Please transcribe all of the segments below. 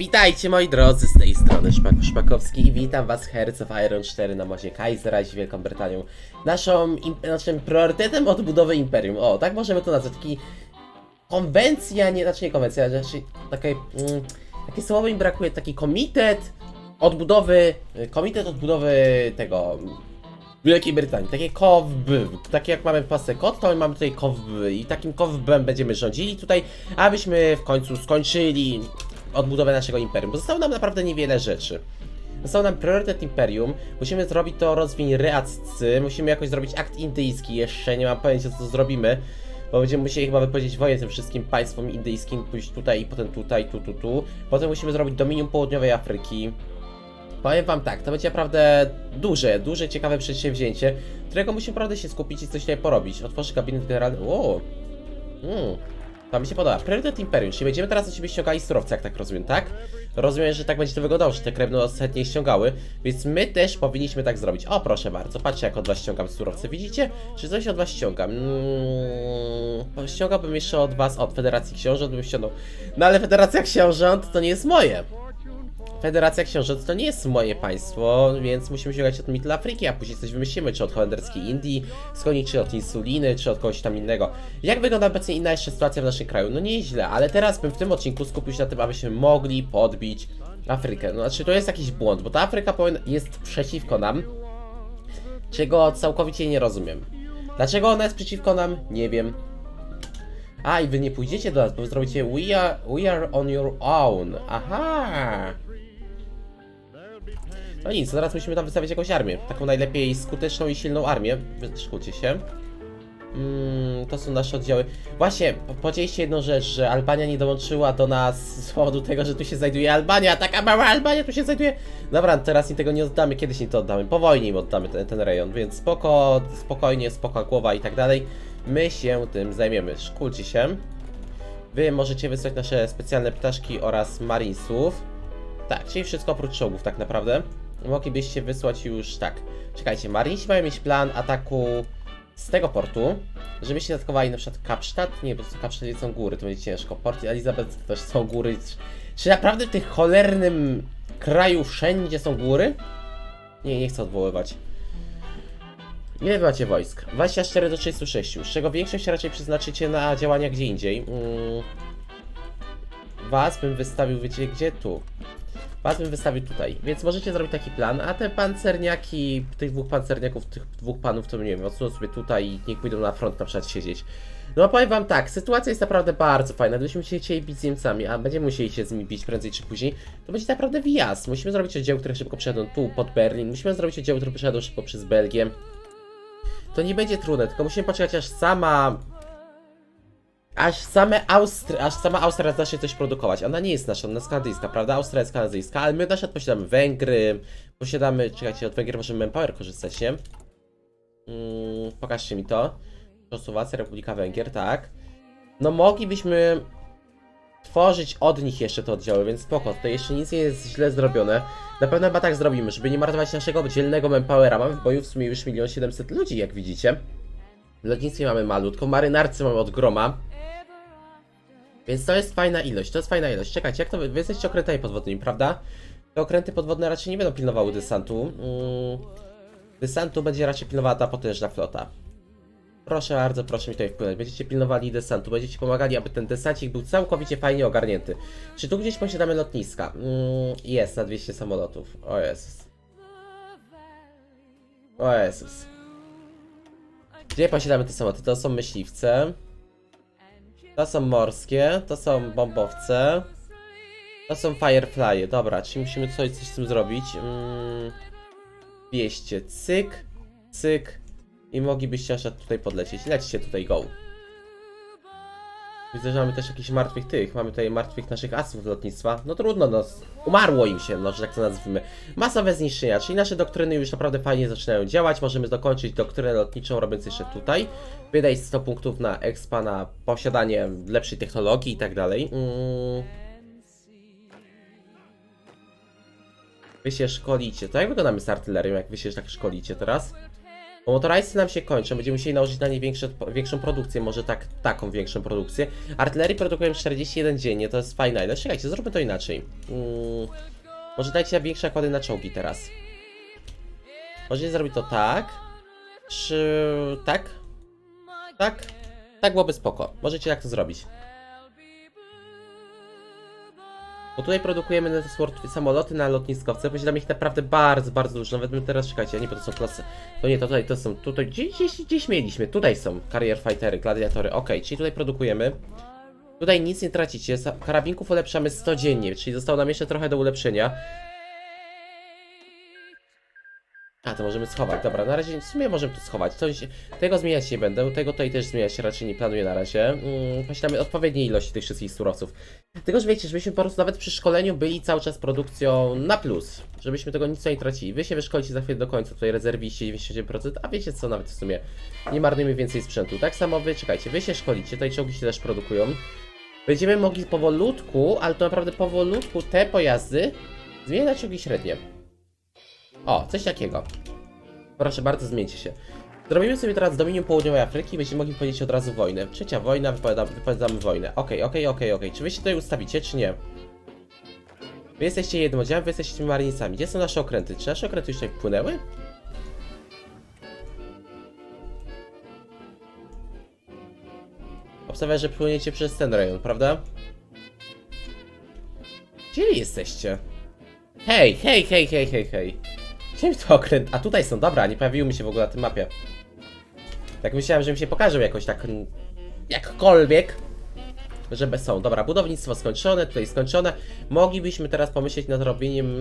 Witajcie moi drodzy, z tej strony Szpak Szpakowski i witam was Hearts of Iron 4 na mozie Kaisera z Wielką Brytanią. Naszą, im, naszym priorytetem odbudowy Imperium, o tak możemy to nazwać, taki konwencja, nie, znaczy nie konwencja, znaczy takie, mm, takie słowo mi brakuje, taki komitet odbudowy, komitet odbudowy tego Wielkiej Brytanii, takie KOWB, takie jak mamy w Polsce KOT, to mamy tutaj KOWB i takim KOWB będziemy rządzili tutaj, abyśmy w końcu skończyli odbudowę naszego imperium, bo zostało nam naprawdę niewiele rzeczy. Został nam priorytet imperium, musimy zrobić to rozwiń reaccy, musimy jakoś zrobić akt indyjski jeszcze, nie mam pojęcia co to zrobimy, bo będziemy musieli chyba wypowiedzieć wojnę tym wszystkim państwom indyjskim, pójść tutaj i potem tutaj, tu, tu, tu. Potem musimy zrobić Dominium Południowej Afryki. Powiem wam tak, to będzie naprawdę duże, duże, ciekawe przedsięwzięcie, którego musimy naprawdę się skupić i coś tutaj porobić. Otworzę gabinet generalny. O! Mm. To mi się podoba. Priorytet Imperium, czyli będziemy teraz do siebie ściągali surowce, jak tak rozumiem, tak? Rozumiem, że tak będzie to wyglądało, że te krewne ostatnie ściągały, więc my też powinniśmy tak zrobić. O, proszę bardzo, patrzcie jak od was ściągam surowce, widzicie? Czy coś od was ściągam? Mm, ściągałbym jeszcze od was, od Federacji Książąt bym ściągnął. No ale Federacja Książąt to nie jest moje. Federacja Książąt to nie jest moje państwo, więc musimy ściągać od Middle Afryki, a później coś wymyślimy, czy od holenderskiej Indii, skoni, czy od insuliny, czy od kogoś tam innego. Jak wygląda obecnie inna jeszcze sytuacja w naszym kraju? No nieźle, ale teraz bym w tym odcinku skupił się na tym, abyśmy mogli podbić Afrykę. No znaczy to jest jakiś błąd, bo ta Afryka jest przeciwko nam, czego całkowicie nie rozumiem. Dlaczego ona jest przeciwko nam? Nie wiem. A, i wy nie pójdziecie do nas, bo zrobicie we are, we are on your own. Aha! No nic, teraz musimy tam wystawić jakąś armię. Taką najlepiej skuteczną i silną armię. Szkółcie się. Mm, to są nasze oddziały. Właśnie, po- podzieliście jedną rzecz, że Albania nie dołączyła do nas z powodu tego, że tu się znajduje Albania. Taka mała Albania tu się znajduje. Dobra, teraz im tego nie oddamy, kiedyś im to oddamy. Po wojnie im oddamy ten, ten rejon, więc spoko, spokojnie, spoko głowa i tak dalej. My się tym zajmiemy. Szkólcie się. Wy możecie wysłać nasze specjalne ptaszki oraz marinesów. Tak, czyli wszystko oprócz czołgów tak naprawdę. Moglibyście wysłać już tak. Czekajcie, Marinesi mają mieć plan ataku z tego portu, żebyście atakowali na przykład Kapsztad. Nie, bo Kapsztadzie są góry, to będzie ciężko. Port Elizabeth to też są góry. Czy naprawdę w tym cholernym kraju wszędzie są góry? Nie, nie chcę odwoływać. Ile macie wojsk? 24 do 36, z czego większość raczej przeznaczycie na działania gdzie indziej. Mm. Was bym wystawił, wiecie gdzie? Tu. Was bym wystawił tutaj, więc możecie zrobić taki plan, a te pancerniaki, tych dwóch pancerniaków, tych dwóch panów, to nie wiem, odsuną sobie tutaj i niech pójdą na front na przykład siedzieć. No powiem wam tak, sytuacja jest naprawdę bardzo fajna, gdybyśmy się chcieli bić z Niemcami, a będziemy musieli się z nimi bić prędzej czy później, to będzie naprawdę wyjazd. Musimy zrobić oddziały, które szybko przejadą tu, pod Berlin, musimy zrobić oddziały, które przejadą szybko przez Belgię. To nie będzie trudne, tylko musimy poczekać aż sama aż same Austry, aż sama Austria zacznie coś produkować. Ona nie jest nasza, ona jest kanadyjska, prawda? Austria jest kanadyjska, ale my na przykład posiadamy Węgry, posiadamy, czekajcie, od Węgier możemy Manpower korzystać, nie? Mm, pokażcie mi to. Czechosłowacja, Republika Węgier, tak. No moglibyśmy tworzyć od nich jeszcze te oddziały, więc spoko, tutaj jeszcze nic nie jest źle zrobione. Na pewno chyba tak zrobimy, żeby nie marnować naszego dzielnego Manpowera. Mamy w boju w sumie już 1 700 ludzi, jak widzicie. W lotnictwie mamy malutko, marynarcy mamy od groma. Więc to jest fajna ilość, to jest fajna ilość. Czekajcie, jak to wy, wy jesteście okrętami podwodnymi, prawda? Te okręty podwodne raczej nie będą pilnowały desantu. Mm, desantu będzie raczej pilnowała ta potężna flota. Proszę bardzo, proszę mi tutaj wpłynąć. Będziecie pilnowali desantu, będziecie pomagali, aby ten desancik był całkowicie fajnie ogarnięty. Czy tu gdzieś posiadamy lotniska? Mm, jest, na 200 samolotów. O Jezus. O Jezus. Gdzie posiadamy te samoloty? To są myśliwce. To są morskie, to są bombowce. To są firefly. Dobra, czyli musimy coś, coś z tym zrobić. Mm, 200. Cyk, cyk. I moglibyście aż tutaj podlecieć. Lećcie tutaj, go. Widzę, że mamy też jakichś martwych tych. Mamy tutaj martwych naszych asów lotnictwa. No trudno, no. Umarło im się, no, że tak to nazwijmy. Masowe zniszczenia, czyli nasze doktryny już naprawdę fajnie zaczynają działać. Możemy dokończyć doktrynę lotniczą, robiąc jeszcze tutaj. Wydać 100 punktów na expa, na posiadanie lepszej technologii i tak dalej. Mm. Wy się szkolicie. To jak wyglądamy z artylerią, jak wy się tak szkolicie teraz? Bo motorajscy nam się kończą, będziemy musieli nałożyć na nie większe, większą produkcję, może tak, taką większą produkcję. Artylerii produkujemy 41 dziennie, to jest fajna ilość. Czekajcie, zróbmy to inaczej. Mm, może dajcie większe nakłady na czołgi teraz. Możecie zrobić to tak. Czy tak? Tak? Tak byłoby spoko. Możecie tak to zrobić. Bo tutaj produkujemy na samoloty na lotniskowce, posiadamy ich naprawdę bardzo, bardzo dużo. Nawet my teraz, czekajcie, nie, bo to są klasy. To nie, to tutaj, to są, tutaj, gdzieś, gdzieś, gdzieś mieliśmy. Tutaj są Carrier Fightery, gladiatory, ok, czyli tutaj produkujemy. Tutaj nic nie tracicie, karabinków ulepszamy 100 dziennie, czyli zostało nam jeszcze trochę do ulepszenia. A, to możemy schować. Dobra, na razie w sumie możemy to schować. Coś, tego zmieniać nie będę, tego tutaj też zmieniać raczej nie planuję na razie. Mm, posiadamy odpowiednie ilości tych wszystkich surowców. Tylko, że wiecie, żebyśmy po prostu nawet przy szkoleniu byli cały czas produkcją na plus. Żebyśmy tego nic nie tracili. Wy się wyszkolicie za chwilę do końca, tutaj rezerwiści 97%, a wiecie co, nawet w sumie nie marnujmy więcej sprzętu. Tak samo wy, czekajcie, wy się szkolicie, tutaj czołgi się też produkują. Będziemy mogli powolutku, ale to naprawdę powolutku te pojazdy zmieniać na czołgi średnie. O, coś takiego. Proszę bardzo, zmieńcie się. Zrobimy sobie teraz Dominium Południowej Afryki i będziemy mogli powiedzieć od razu wojnę. Trzecia wojna, wypowiadamy, wypowiadamy wojnę. Okej, okej, okej, okej. Czy wy się tutaj ustawicie, czy nie? Wy jesteście jednym oddziałem, wy jesteście tymi marinicami. Gdzie są nasze okręty? Czy nasze okręty już tutaj wpłynęły? Obstawiam, że płyniecie przez ten rejon, prawda? Gdzie jesteście? Hej, hej, hej, hej, hej, hej. Gdzie mi to okręt? A tutaj są, dobra, nie pojawiły mi się w ogóle na tej mapie. Tak myślałem, że mi się pokażą jakoś tak... Jakkolwiek. Żeby są. Dobra, budownictwo skończone, tutaj skończone. Moglibyśmy teraz pomyśleć nad robieniem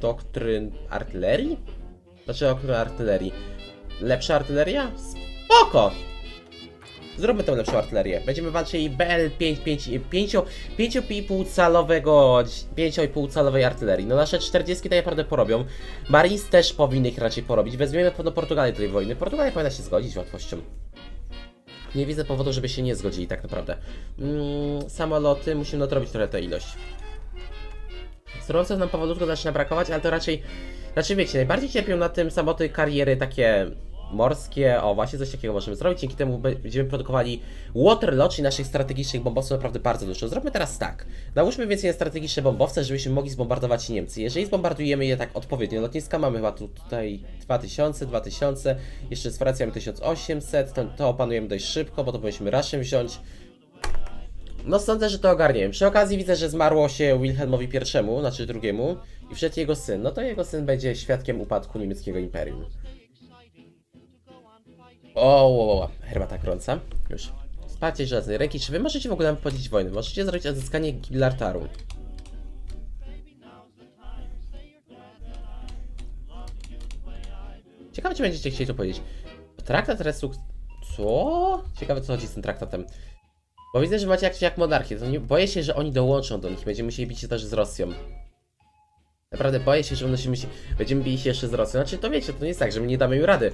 doktryn artylerii? Znaczy doktryn artylerii. Lepsza artyleria? Spoko! Zróbmy tą lepszą artylerię. Będziemy walczyli BL 5, 5, 5, 5,5 calowego, 5,5 calowej artylerii. No nasze 40 tak naprawdę porobią. Marines też powinny ich raczej porobić. Weźmiemy pewno Portugalię do tej wojny. Portugalia powinna się zgodzić z łatwością. Nie widzę powodu, żeby się nie zgodzili tak naprawdę. Mm, samoloty, musimy nadrobić trochę tę ilość. Surowców nam powolutku zaczyna brakować, ale to raczej... Znaczy wiecie, najbardziej cierpią na tym samoloty kariery takie morskie, o właśnie coś takiego możemy zrobić, dzięki temu będziemy produkowali Waterloo, czyli naszych strategicznych bombowców naprawdę bardzo dużo. Zróbmy teraz tak, nałóżmy więcej na strategiczne bombowce, żebyśmy mogli zbombardować Niemcy. Jeżeli zbombardujemy je tak odpowiednio, lotniska mamy chyba tu, tutaj 2000, 2000, jeszcze z Francją mamy 1800, to, to opanujemy dość szybko, bo to powinniśmy raszem wziąć. No sądzę, że to ogarniemy. Przy okazji widzę, że zmarło się Wilhelmowi I, znaczy drugiemu, i wszedł jego syn. No to jego syn będzie świadkiem upadku niemieckiego imperium. O, herbata krąca. Już. Wsparcie żelaznej ręki. Czy wy możecie w ogóle nam powiedzieć wojnę? Możecie zrobić odzyskanie Gibraltaru. Ciekawe, czy będziecie chcieli to powiedzieć. Traktat restruk... Co? Ciekawe, co chodzi z tym traktatem. Bo widzę, że macie jakieś jak monarchię. To nie... Boję się, że oni dołączą do nich. Będziemy musieli bić się też z Rosją. Naprawdę boję się, że będziemy, będziemy bili się jeszcze z Rosją. Znaczy, to wiecie, to nie jest tak, że my nie damy im rady.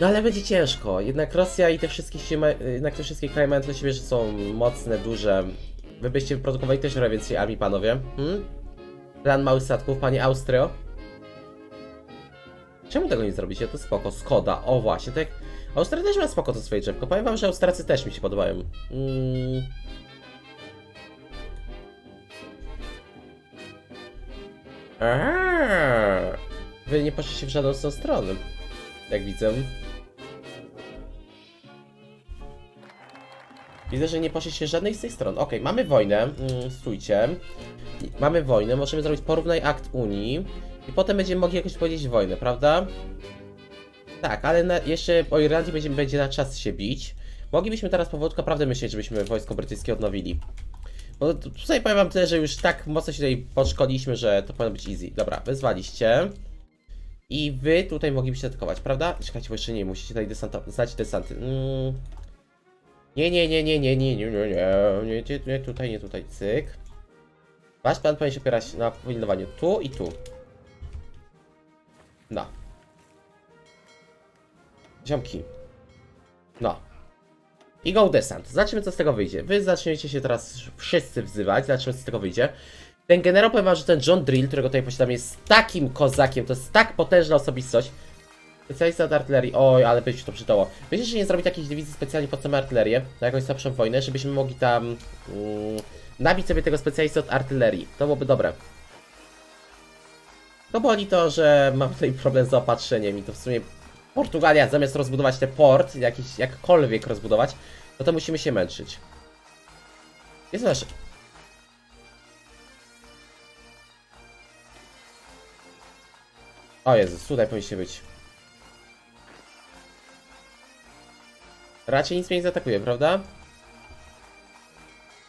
No ale będzie ciężko. Jednak Rosja i te wszystkie, jednak te wszystkie kraje mają do siebie, że są mocne, duże. Wy byście produkowali też trochę więcej armii, panowie. Hmm? Plan małych statków, panie Austrio. Czemu tego nie zrobicie? To spoko. Skoda. O właśnie, tak. Austria też ma spoko to swoje drzewko. Powiem wam, że Austriacy też mi się podobają. Mm. Aaa. Wy nie poszliście w żadną z tą stronę. Jak widzę. Widzę, że nie poszliście żadnej z tych stron. Okej, mamy wojnę. Mm, stójcie. Mamy wojnę, możemy zrobić porównaj akt Unii. I potem będziemy mogli jakoś powiedzieć wojnę, prawda? Tak, ale na, jeszcze o Irlandii będzie, będzie na czas się bić. Moglibyśmy teraz powolutku naprawdę myśleć, żebyśmy wojsko brytyjskie odnowili. Bo tu- tutaj powiem wam tyle, że już tak mocno się tutaj podszkoliliśmy, że to powinno być easy. Dobra, wyzwaliście. I wy tutaj moglibyście atakować, prawda? Czekajcie, bo jeszcze nie, musicie tutaj desantować, znać desanty. Mm. Nie, nie, nie, nie, nie, nie, nie, nie, nie, nie, nie, tutaj, nie tutaj, cyk. Wasz plan powinien się opierać na powinowaniu tu i tu. No. Ziomki. No. I go desant. Zobaczymy, co z tego wyjdzie. Wy zaczniecie się teraz wszyscy wzywać, zobaczymy, co z tego wyjdzie. Ten generał, powiem wam, że ten John Drill, którego tutaj posiadam, jest takim kozakiem, to jest tak potężna osobistość. Specjalista od artylerii. Oj, ale by się to przydało. Wiecie, że nie zrobić jakiejś dywizji specjalnie pod samą artylerię? Na jakąś słabszą wojnę, żebyśmy mogli tam mm, nabić sobie tego specjalisty od artylerii. To byłoby dobre. To boli to, że mam tutaj problem z zaopatrzeniem i to w sumie Portugalia zamiast rozbudować ten port, jakiś, jakkolwiek rozbudować, no to musimy się męczyć. Jest nasz... O Jezus, tutaj powinniście być. Raczej nic mnie nie zaatakuje, prawda?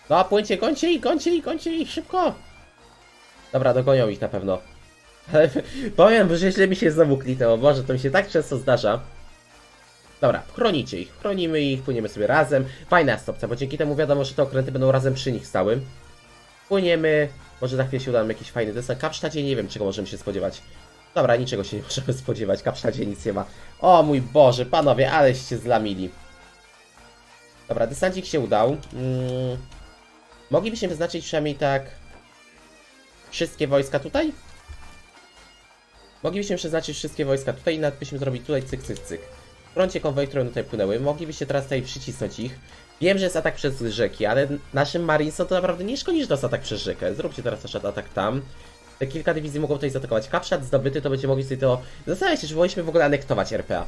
No, płyńcie, gońcie ich, gońcie ich, gońcie ich, szybko! Dobra, dogonią ich na pewno. Ale powiem, że źle mi się znowu kliknęło, Boże, to mi się tak często zdarza. Dobra, chronicie ich, chronimy ich, płyniemy sobie razem. Fajna stopca, bo dzięki temu wiadomo, że te okręty będą razem przy nich stały. Płyniemy, może za chwilę się uda nam jakiś fajny desant. Kapsztadzie nie wiem, czego możemy się spodziewać. Dobra, niczego się nie możemy spodziewać, Kapsztadzie nic nie ma. O mój Boże, panowie, aleście zlamili. Dobra, desancik się udał. Mm. Moglibyśmy wyznaczyć przynajmniej tak... Wszystkie wojska tutaj? Moglibyśmy przeznaczyć wszystkie wojska tutaj i nawet byśmy zrobili tutaj cyk, cyk, cyk. W froncie konwoi, które tutaj płynęły, moglibyście teraz tutaj przycisnąć ich. Wiem, że jest atak przez rzeki, ale naszym Marinesom to naprawdę nie szkodzi, że to jest atak przez rzekę. Zróbcie teraz też atak tam. Te kilka dywizji mogą tutaj zaatakować. Kapszat zdobyty, to będzie mogli sobie to... Zastanawiam się, czy powinniśmy w ogóle anektować RPA.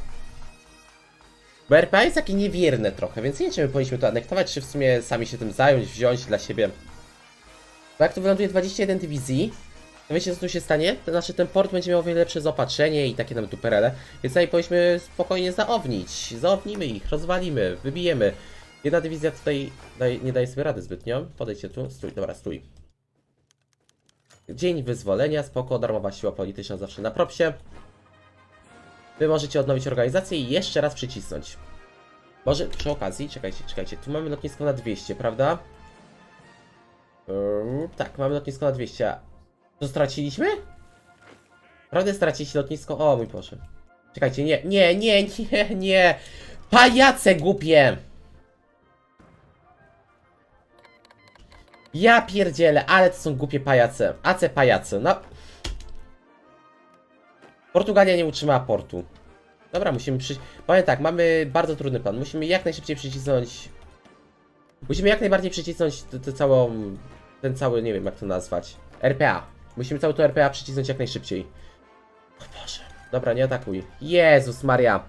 Bo RPA jest takie niewierne trochę, więc nie wiem, czy my powinniśmy to anektować, czy w sumie sami się tym zająć, wziąć dla siebie. Bo jak tu wyląduje 21 dywizji, to wiecie co tu się stanie? To znaczy ten port będzie miał o wiele lepsze zaopatrzenie i takie nawet duperele, więc tutaj powinniśmy spokojnie zaownić. Zaownimy ich, rozwalimy, wybijemy. Jedna dywizja tutaj daje, nie daje sobie rady zbytnio. Podejdźcie tu, stój, dobra, stój. Dzień wyzwolenia, spoko, darmowa siła polityczna zawsze na propsie. Wy możecie odnowić organizację i jeszcze raz przycisnąć. Może przy okazji, czekajcie, czekajcie, tu mamy lotnisko na 200, prawda? Yy, tak, mamy lotnisko na 200. a To straciliśmy? Prawda straciliście lotnisko? O mój Boże. Czekajcie, nie, nie, nie, nie, nie. Pajace głupie! Ja pierdzielę, ale to są głupie pajace. AC pajace, no. Portugalia nie utrzymała portu. Dobra, musimy przy... Powiem tak, mamy bardzo trudny plan. Musimy jak najszybciej przycisnąć... Musimy jak najbardziej przycisnąć tę całą... Ten cały, nie wiem jak to nazwać. RPA. Musimy całą to RPA przycisnąć jak najszybciej. O Boże. Dobra, nie atakuj. Jezus Maria.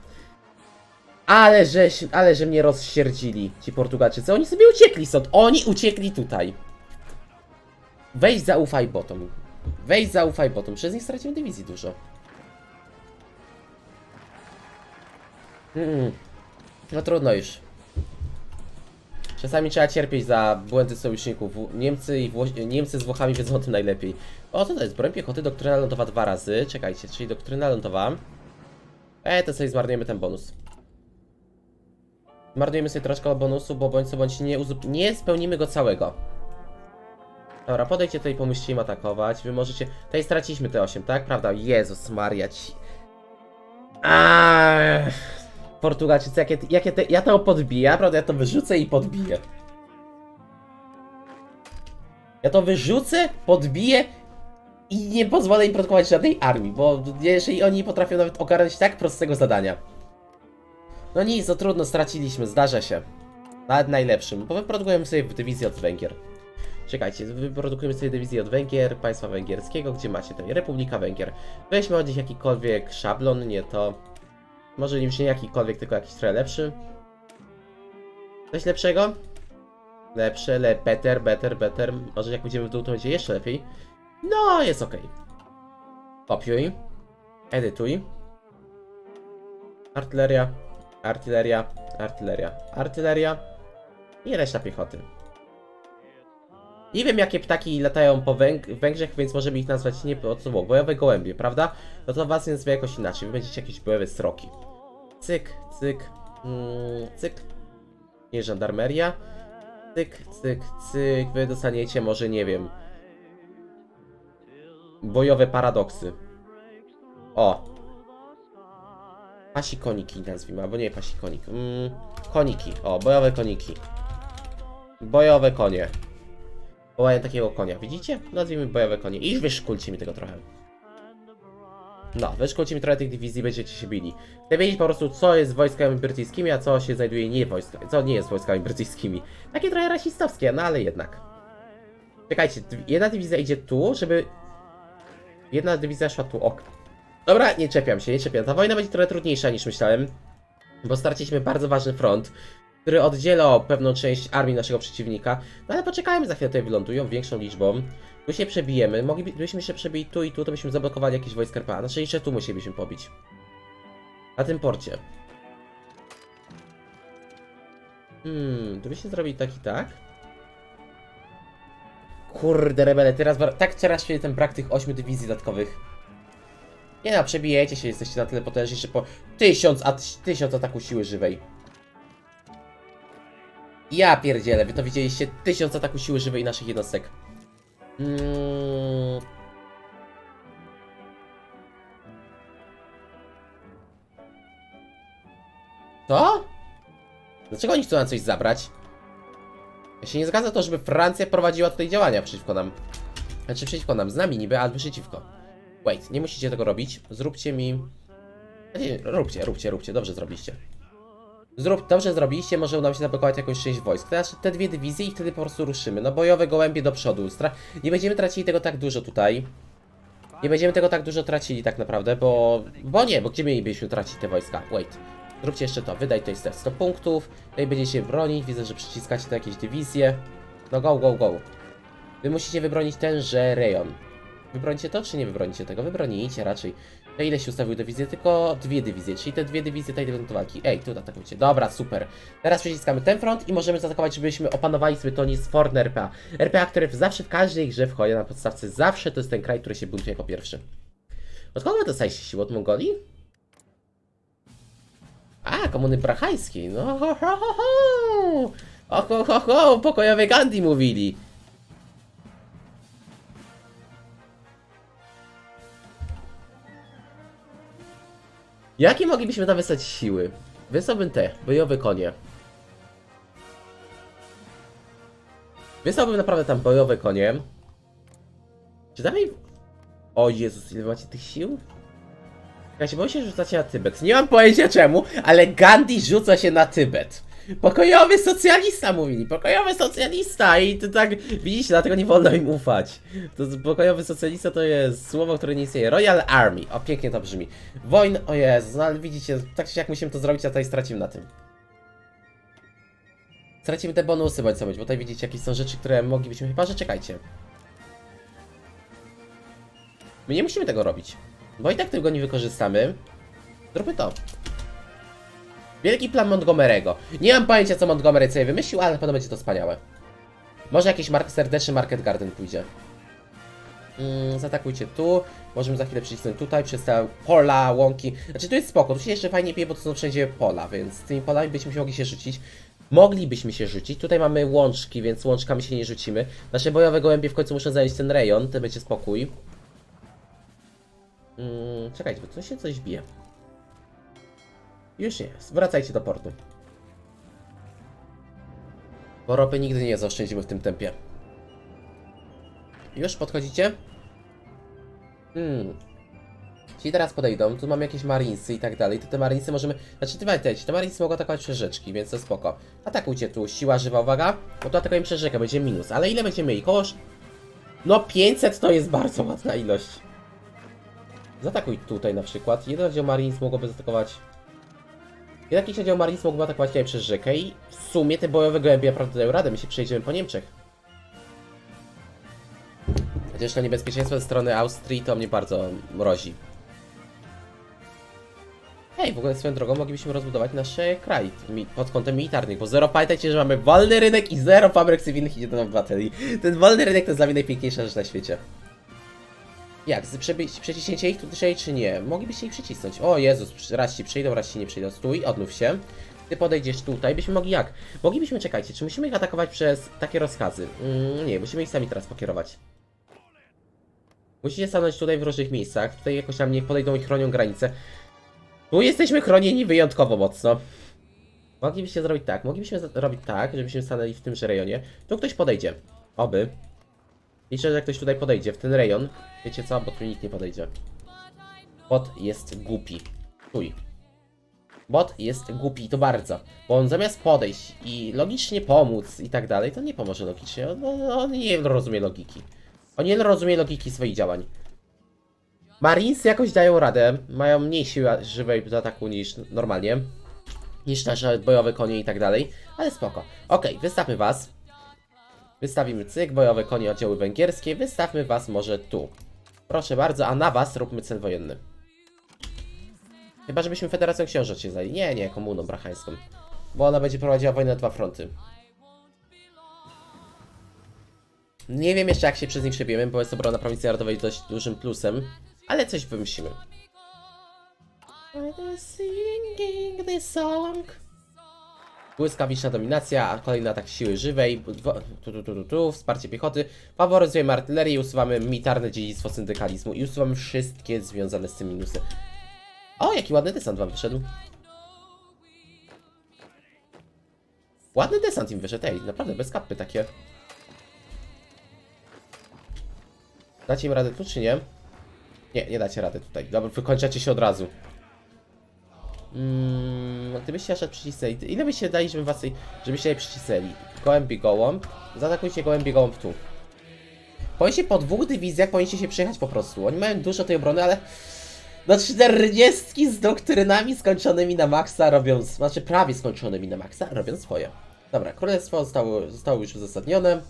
Ale że, ale że mnie rozsierdzili ci Portugalczycy. Oni sobie uciekli stąd. Oni uciekli tutaj. Weź zaufaj botom. Weź zaufaj botom. Przez nich straciłem dywizji dużo. Mm. No trudno już. Czasami trzeba cierpieć za błędy sojuszników. Niemcy i Niemcy z Włochami wiedzą o tym najlepiej. O, co to jest? Broń piechoty, doktryna lądowa dwa razy. Czekajcie, czyli doktryna lądowa. E, to sobie zmarnujemy ten bonus. Zmarnujemy sobie troszkę bonusu, bo bądź co bądź nie, nie spełnimy go całego. Dobra, podejdźcie tutaj, pomóżcie im atakować. Wy możecie... Tutaj straciliśmy te 8, tak? Prawda? Jezus Maria ci... Aaaa, Portugalczycy, jakie, jakie te, ja to podbiję, prawda? Ja to wyrzucę i podbiję. Ja to wyrzucę, podbiję i nie pozwolę im produkować żadnej armii, bo jeżeli oni potrafią nawet ogarnąć tak prostego zadania. No nic, no trudno, straciliśmy, zdarza się. Nawet najlepszym, bo wyprodukujemy sobie dywizję od Węgier. Czekajcie, wyprodukujemy sobie dywizję od Węgier, państwa węgierskiego, gdzie macie tutaj Republika Węgier. Weźmy od nich jakikolwiek szablon, nie to... Może nie jakikolwiek, tylko jakiś trochę lepszy. Coś lepszego? Lepsze, le, better, better, better. Może jak będziemy w dół, to będzie jeszcze lepiej. No, jest ok. Kopiuj. Edytuj. Artyleria. Artyleria. Artyleria. Artyleria. I reszta piechoty. Nie wiem jakie ptaki latają po Węg Węgrzech, więc możemy ich nazwać nie co było, bojowe gołębie, prawda? No to was nazwę jakoś inaczej, wy będziecie jakieś bojowe sroki. Cyk, cyk, mm, cyk. Nie żandarmeria. Cyk, cyk, cyk. Wy dostaniecie może, nie wiem. Bojowe paradoksy. O. Pasikoniki nazwijmy, albo nie pasikonik. Mm, koniki. O, bojowe koniki. Bojowe konie. Wołają takiego konia, widzicie? Nazwijmy bojowe konie. I wyszkulcie mi tego trochę. No, wyszkolcie mi trochę tych dywizji, będziecie się bili. Chcę wiedzieć po prostu, co jest wojskami brytyjskimi, a co się znajduje nie wojska, co nie jest wojskami brytyjskimi. Takie trochę rasistowskie, no ale jednak. Czekajcie, jedna dywizja idzie tu, żeby... Jedna dywizja szła tu, ok. Dobra, nie czepiam się, nie czepiam. Ta wojna będzie trochę trudniejsza niż myślałem, bo straciliśmy bardzo ważny front, który oddziela pewną część armii naszego przeciwnika, no ale poczekajmy, za chwilę tutaj wylądują większą liczbą. Tu się przebijemy, moglibyśmy się przebić tu i tu, to byśmy zablokowali jakieś wojska RPA, znaczy jeszcze tu musielibyśmy pobić. Na tym porcie. Hmm, tu byśmy zrobili tak i tak. Kurde, rebele, teraz tak teraz się ten brak tych 8 dywizji dodatkowych. Nie no, przebijecie się, jesteście na tyle potężni, że po 1000, a 1000 ataku siły żywej. Ja pierdzielę, wy to widzieliście 1000 ataku siły żywej naszych jednostek. Mm. Co? Dlaczego oni chcą nam coś zabrać? Ja się nie zgadza to, żeby Francja prowadziła tutaj działania przeciwko nam. Znaczy przeciwko nam, z nami niby, ale przeciwko. Wait, nie musicie tego robić. Zróbcie mi... Znaczy, róbcie, róbcie, róbcie, dobrze zrobiliście. Zrób, dobrze zrobiliście, może uda nam się zablokować jakąś część wojsk. Teraz te dwie dywizje i wtedy po prostu ruszymy. No bojowe gołębie do przodu. Stra nie będziemy tracili tego tak dużo tutaj. Nie będziemy tego tak dużo tracili tak naprawdę, bo... Bo nie, bo gdzie mielibyśmy tracić te wojska? Wait. Zróbcie jeszcze to, wydaj tutaj 100 punktów. Tutaj będziecie bronić, widzę, że przyciskacie tu jakieś dywizje. No go, go, go. Wy musicie wybronić tenże rejon. Wybronicie to, czy nie wybronicie tego? Wybronicie raczej. Ile się ustawiły dywizje? Tylko dwie dywizje, czyli te dwie dywizje do walki. Ej, tu atakujcie. Dobra, super. Teraz przyciskamy ten front i możemy zaatakować, żebyśmy opanowali sobie to nie Forne RPA. RPA, które zawsze w każdej grze wchodzi na podstawce. Zawsze to jest ten kraj, który się buntuje jako pierwszy. Od kogo dostaliście siłę? Od Mongolii? A, komuny brachajskiej. No ho, ho, ho, ho. O, ho, ho, ho, pokojowe Gandhi mówili. Jakie moglibyśmy tam wysłać siły? Wysłałbym te, bojowe konie. Wysłałbym naprawdę tam bojowe konie. Czy tam. O Jezus, ile macie tych sił? Ja się boję się, że rzucacie na Tybet. Nie mam pojęcia czemu, ale Gandhi rzuca się na Tybet. Pokojowy socjalista mówili, pokojowy socjalista i to tak, widzicie, dlatego nie wolno im ufać. To pokojowy socjalista to jest słowo, które nie istnieje. Royal Army, o pięknie to brzmi. Wojn, o Jezus, no ale widzicie, tak czy jak musimy to zrobić, a tutaj stracimy na tym. Stracimy te bonusy bądź co być, bo tutaj widzicie jakieś są rzeczy, które moglibyśmy, chyba że czekajcie. My nie musimy tego robić, bo i tak tego nie wykorzystamy. Zróbmy to. Wielki plan Montgomery'ego. Nie mam pojęcia, co Montgomery sobie wymyślił, ale na pewno będzie to wspaniałe. Może jakiś mark serdeczny Market Garden pójdzie. Mm, zaatakujcie tu. Możemy za chwilę przycisnąć tutaj, przez te pola, łąki. Znaczy tu jest spoko, tu się jeszcze fajnie pije, bo to są wszędzie pola, więc z tymi polami byśmy się mogli się rzucić. Moglibyśmy się rzucić. Tutaj mamy łączki, więc łączkami się nie rzucimy. Nasze bojowe gołębie w końcu muszą zająć ten rejon, to będzie spokój. Mm, czekajcie, bo tu się coś bije. Już nie. Wracajcie do portu. Bo ropy nigdy nie zaoszczędzimy w tym tempie. Już podchodzicie? Hmm. Czyli teraz podejdą, tu mamy jakieś marinesy i tak dalej, to te marinesy możemy... Znaczy, pamiętajcie, te marinesy mogą atakować przez więc to spoko. Atakujcie tu, siła żywa, uwaga, bo tu atakujemy przez będzie minus, ale ile będziemy mieli? Kołoż... No 500 to jest bardzo ładna ilość. Zaatakuj tutaj na przykład, jeden oddział marines mogłoby zaatakować... Jakiś oddział marines mógłby atakować tutaj przez rzekę i w sumie te bojowe gołębie naprawdę dają radę, my się przejdziemy po Niemczech. Chociaż to niebezpieczeństwo ze strony Austrii to mnie bardzo mrozi. Hej, w ogóle swoją drogą moglibyśmy rozbudować nasz kraj pod kątem militarnym, bo zero, pamiętajcie, że mamy wolny rynek i zero fabryk cywilnych i jeden obywateli. Ten wolny rynek to jest dla mnie najpiękniejsza rzecz na świecie. Jak, z przeciśnięcie ich tutaj czy nie? Moglibyście ich przycisnąć. O Jezus, raz ci przyjdą, raz ci nie przyjdą. Stój, odmów się. Ty podejdziesz tutaj, byśmy mogli jak? Moglibyśmy, czekajcie, czy musimy ich atakować przez takie rozkazy? Mm, nie, musimy ich sami teraz pokierować. Musicie stanąć tutaj w różnych miejscach. Tutaj jakoś tam niech podejdą i chronią granice. Tu jesteśmy chronieni wyjątkowo mocno. Moglibyście zrobić tak. Moglibyśmy zrobić tak, żebyśmy stanęli w tymże rejonie. Tu ktoś podejdzie. Oby. Liczę, że ktoś tutaj podejdzie, w ten rejon. Wiecie co? Bo tu nikt nie podejdzie. Bot jest głupi. Chuj. Bot jest głupi to bardzo. Bo on zamiast podejść i logicznie pomóc i tak dalej, to nie pomoże logicznie. On, on, nie rozumie logiki. On nie rozumie logiki swoich działań. Marines jakoś dają radę. Mają mniej siły żywej do ataku niż normalnie. Niż nasze bojowe konie i tak dalej. Ale spoko. Okej, wystawmy was. Wystawimy cyk, bojowe konie, oddziały węgierskie. Wystawmy was może tu. Proszę bardzo, a na was róbmy cel wojenny. Chyba, żebyśmy Federacją Książąt się zajęli. Nie, nie, komuną brachańską. Bo ona będzie prowadziła wojnę na dwa fronty. Nie wiem jeszcze jak się przez nich przebiemy, bo jest obrona prowincji narodowej dość dużym plusem. Ale coś wymyślimy. Singing this song. Błyskawiczna dominacja, kolejny atak siły żywej, tu, tu, tu, tu, tu, wsparcie piechoty, faworyzujemy artylerię i usuwamy militarne dziedzictwo syndykalizmu i usuwamy wszystkie związane z tym minusy. O, jaki ładny desant wam wyszedł. Ładny desant im wyszedł, ej, naprawdę, bez kapy takie. Dacie im radę tu, czy nie? Nie, nie dacie rady tutaj. Dobra, wykończacie się od razu. Mm, gdybyście szedł przycisnęli, ile byście dali, żeby was, żebyście je przycisnęli? Gołębi gołąb, zaatakujcie gołębi gołąb tu. Powinniście po dwóch dywizjach, powinniście się przejechać po prostu. Oni mają dużo tej obrony, ale no 40 z doktrynami skończonymi na maksa robią, znaczy prawie skończonymi na maksa, robią swoje. Dobra, królestwo zostało, zostało już uzasadnione.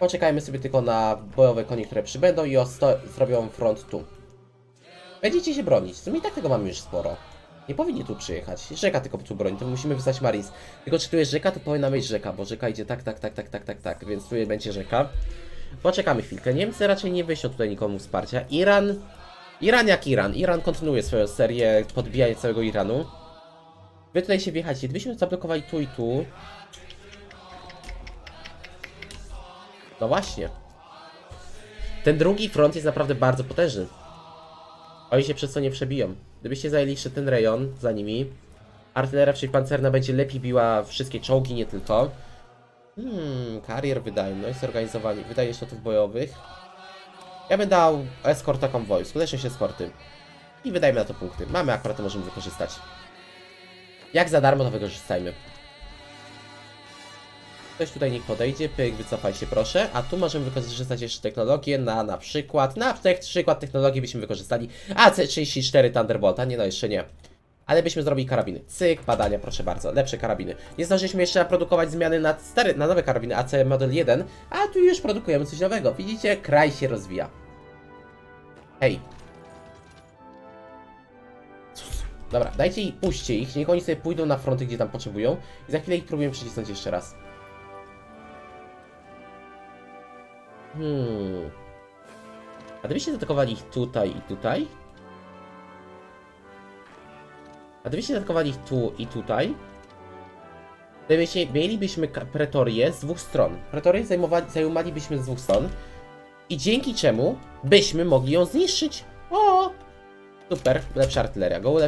Poczekajmy sobie tylko na bojowe konie, które przybędą i zrobią front tu. Będziecie się bronić, w sumie i tak tego mamy już sporo. Nie powinni tu przyjechać. Rzeka tylko tu broni, to musimy wysłać Marines. Tylko czy tu jest rzeka, to powinna być rzeka, bo rzeka idzie tak, tak, tak, tak, tak, tak, tak, więc tu będzie rzeka. Poczekamy chwilkę. Niemcy raczej nie wyślą tutaj nikomu wsparcia. Iran... Iran jak Iran. Iran kontynuuje swoją serię podbijania całego Iranu. Wy tutaj się wjechacie. Gdybyśmy zablokowali tu i tu... No właśnie. Ten drugi front jest naprawdę bardzo potężny. Oni się przez to nie przebiją. Gdybyście zajęli jeszcze ten rejon za nimi, artyleria przeciwpancerna będzie lepiej biła wszystkie czołgi, nie tylko. Hmm, karier wydajność, zorganizowanie, wydajność lotów bojowych. Ja bym dał eskorta konwoju, skuteczność eskorty. I wydajmy na to punkty. Mamy akurat to możemy wykorzystać. Jak za darmo to wykorzystajmy. Ktoś tutaj niech podejdzie, pyk, wycofaj się proszę, a tu możemy wykorzystać jeszcze technologię na na przykład, na przykład technologii byśmy wykorzystali AC-34 Thunderbolta, nie no jeszcze nie. Ale byśmy zrobili karabiny. Cyk, badania, proszę bardzo, lepsze karabiny. Nie zdążyliśmy jeszcze produkować zmiany na, stary, na nowe karabiny AC Model 1, a tu już produkujemy coś nowego. Widzicie, kraj się rozwija. Hej. Dobra, dajcie i puśćcie ich, niech oni sobie pójdą na fronty, gdzie tam potrzebują i za chwilę ich próbujemy przycisnąć jeszcze raz. Hmm. A gdybyście zaatakowali ich tutaj i tutaj? A gdybyście zaatakowali ich tu i tutaj? Gdybyście, mielibyśmy pretorię z dwóch stron. Pretorię zajmowali, zajmowalibyśmy z dwóch stron. I dzięki czemu byśmy mogli ją zniszczyć. O! Super, lepsza artyleria. Go.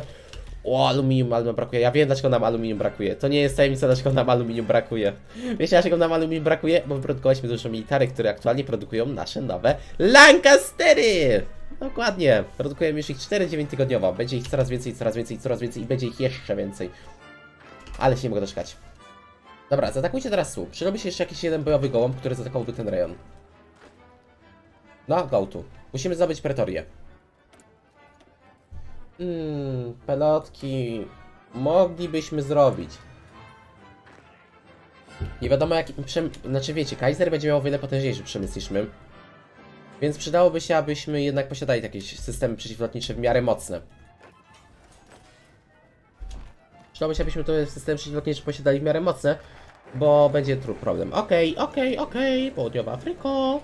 O, aluminium, aluminium brakuje. Ja wiem, dlaczego nam aluminium brakuje. To nie jest tajemnica, dlaczego nam aluminium brakuje. Wiecie, dlaczego nam aluminium brakuje? Bo wyprodukowaliśmy dużo military, które aktualnie produkują nasze nowe Lancastery! Dokładnie. Produkujemy już ich 4-9 tygodniowo. Będzie ich coraz więcej, coraz więcej, coraz więcej i będzie ich jeszcze więcej. Ale się nie mogę doczekać. Dobra, zaatakujcie teraz tu. Przydałby się jeszcze jakiś jeden bojowy gołąb, który zaatakowałby ten rejon. No, go tu. Musimy zdobyć pretorię. Hmm, pelotki. Moglibyśmy zrobić. Nie wiadomo jaki przem... Znaczy wiecie, Kaiser będzie miał o wiele potężniejszy przemysł niż my. Więc przydałoby się, abyśmy jednak posiadali jakieś systemy przeciwlotnicze w miarę mocne. Przydałoby się, abyśmy te systemy przeciwlotnicze posiadali w miarę mocne, bo będzie tu problem. Okej, okej, okej, południowa Afryko.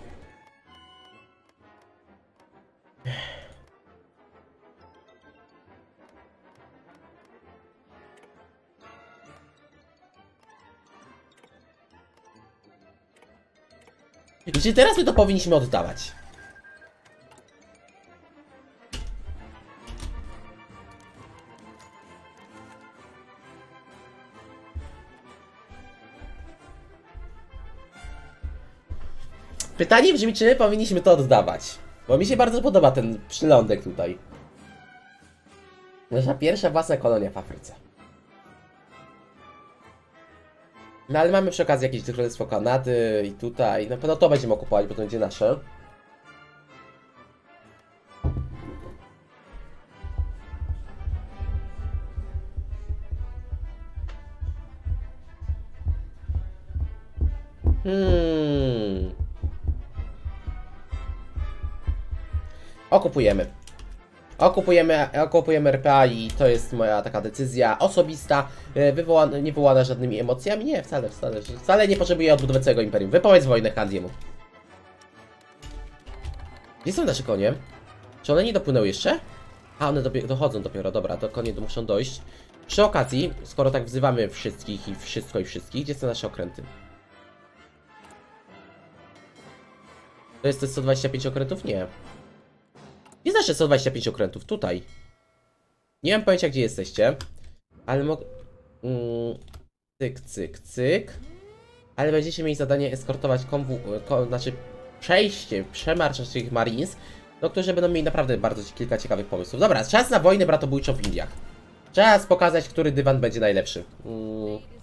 Czy teraz my to powinniśmy oddawać? Pytanie brzmi, czy my powinniśmy to oddawać? Bo mi się bardzo podoba ten przylądek tutaj. Nasza pierwsza własna kolonia w Afryce. No ale mamy przy okazji jakieś królestwo Kanady i tutaj. Na pewno to będziemy okupować, bo to będzie nasze. Hmm. Okupujemy. Okupujemy, okupujemy RPA i to jest moja taka decyzja osobista, e, wywołana, nie wywołana żadnymi emocjami. Nie, wcale, wcale, wcale nie potrzebuję odbudowy całego imperium. Wypowiedz wojnę Handiemu. Gdzie są nasze konie? Czy one nie dopłynęły jeszcze? A, one dopiero, dochodzą dopiero, dobra, to konie muszą dojść. Przy okazji, skoro tak wzywamy wszystkich i wszystko i wszystkich, gdzie są nasze okręty? To jest te 125 okrętów? Nie. Nie znaczy 125 okrętów, tutaj. Nie mam pojęcia gdzie jesteście, ale mogę... Mm, cyk, cyk, cyk. Ale będziecie mieli zadanie eskortować konwu... Ko, znaczy przejście, przemarsz naszych Marines, no którzy będą mieli naprawdę bardzo kilka ciekawych pomysłów. Dobra, czas na wojnę bratobójczą w Indiach. Czas pokazać, który dywan będzie najlepszy. Mm.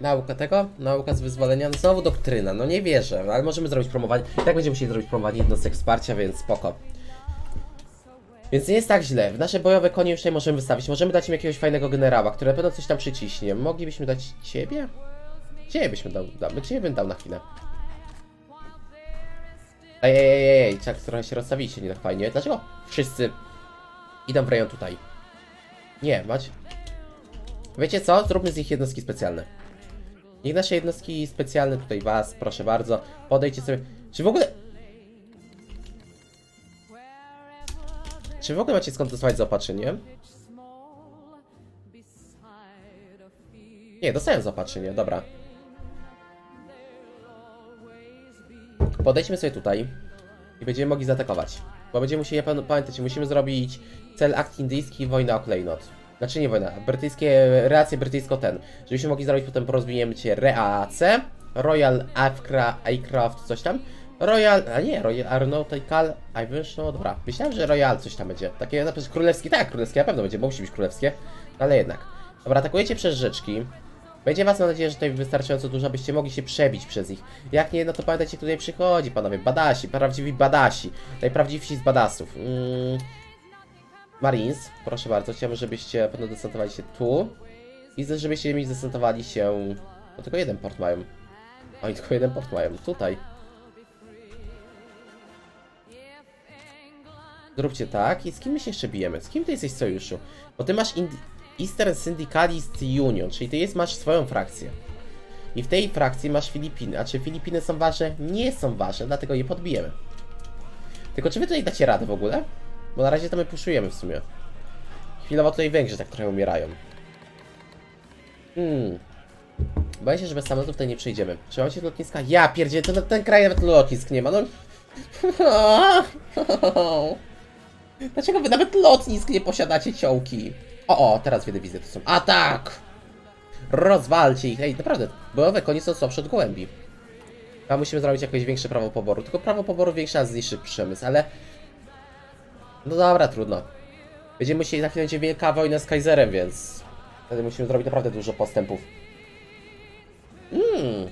Nauka tego? Nauka z wyzwolenia? No Znowu doktryna, no nie wierzę, ale możemy zrobić promowanie. I tak będziemy musieli zrobić promowanie jednostek wsparcia, więc spoko. Więc nie jest tak źle. W nasze bojowe konie już tutaj możemy wystawić. Możemy dać im jakiegoś fajnego generała, który na pewno coś tam przyciśnie. Moglibyśmy dać ciebie? Ciebie byśmy dał, dał, ciebie bym dał na chwilę. Ej, ej, ej, ej, tak trochę się rozstawiliście nie tak fajnie. Dlaczego wszyscy idą w rejon tutaj? Nie, mać. Wiecie co? Zróbmy z nich jednostki specjalne. Niech nasze jednostki specjalne tutaj was, proszę bardzo, podejdźcie sobie. Czy w ogóle. Czy w ogóle macie skąd dostawać zaopatrzenie? Nie, dostaję zaopatrzenie, dobra. Podejdźmy sobie tutaj i będziemy mogli zaatakować. Bo będziemy musieli, ja pamię- pamiętajcie, musimy zrobić cel akt indyjski, wojna o klejnot. Znaczy nie wojna, brytyjskie, relacje brytyjsko ten. Żebyśmy mogli zrobić potem porozwinięcie REAC, Royal Aircraft, coś tam. Royal, a nie, Royal Aeronautical Aviation, no dobra. Myślałem, że Royal coś tam będzie. Takie na przykład królewskie, tak, królewskie na pewno będzie, bo musi być królewskie. Ale jednak. Dobra, atakujecie przez rzeczki. Będzie was, mam nadzieję, że tutaj wystarczająco dużo, abyście mogli się przebić przez nich. Jak nie, no to pamiętajcie, tutaj przychodzi, panowie, badasi, prawdziwi badasi. Najprawdziwsi z badasów. Mm. Marines, proszę bardzo, chciałbym, żebyście pewno desantowali się tu. I żebyście mi zdesantowali się... No tylko jeden port mają. Oni tylko jeden port mają, tutaj. Zróbcie tak. I z kim my się jeszcze bijemy? Z kim ty jesteś w sojuszu? Bo ty masz Indi Eastern Syndicalist Union, czyli ty jest, masz swoją frakcję. I w tej frakcji masz Filipiny. A czy Filipiny są ważne? Nie są ważne, dlatego je podbijemy. Tylko czy wy tutaj dacie radę w ogóle? Bo na razie to my puszujemy w sumie. Chwilowo tutaj Węgrzy tak trochę umierają. Hmm. Boję się, że bez samolotów tutaj nie przejdziemy. Czy macie lotniska? Ja pierdzie, to ten kraj nawet lotnisk nie ma, no. Dlaczego wy nawet lotnisk nie posiadacie ciołki? O, o, teraz wiele widzę, to są atak! Rozwalcie ich! Ej, naprawdę, bojowe konie są słabsze od gołębi. A musimy zrobić jakieś większe prawo poboru. Tylko prawo poboru większa zniszczy przemysł, ale... No dobra, trudno. Będziemy musieli za chwilę będzie wielka wojna z Kaiserem, więc... Wtedy musimy zrobić naprawdę dużo postępów. Mmm.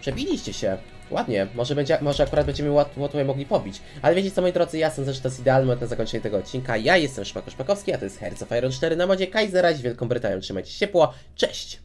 Przebiliście się. Ładnie. Może, będzie, może akurat będziemy łat, łatwo mogli pobić. Ale wiecie co, moi drodzy, ja sądzę, że to jest idealny moment na zakończenie tego odcinka. Ja jestem Szpako Szpakowski, a to jest Herz of Iron 4 na modzie Kaisera z Wielką Brytanią. Trzymajcie się ciepło. Cześć!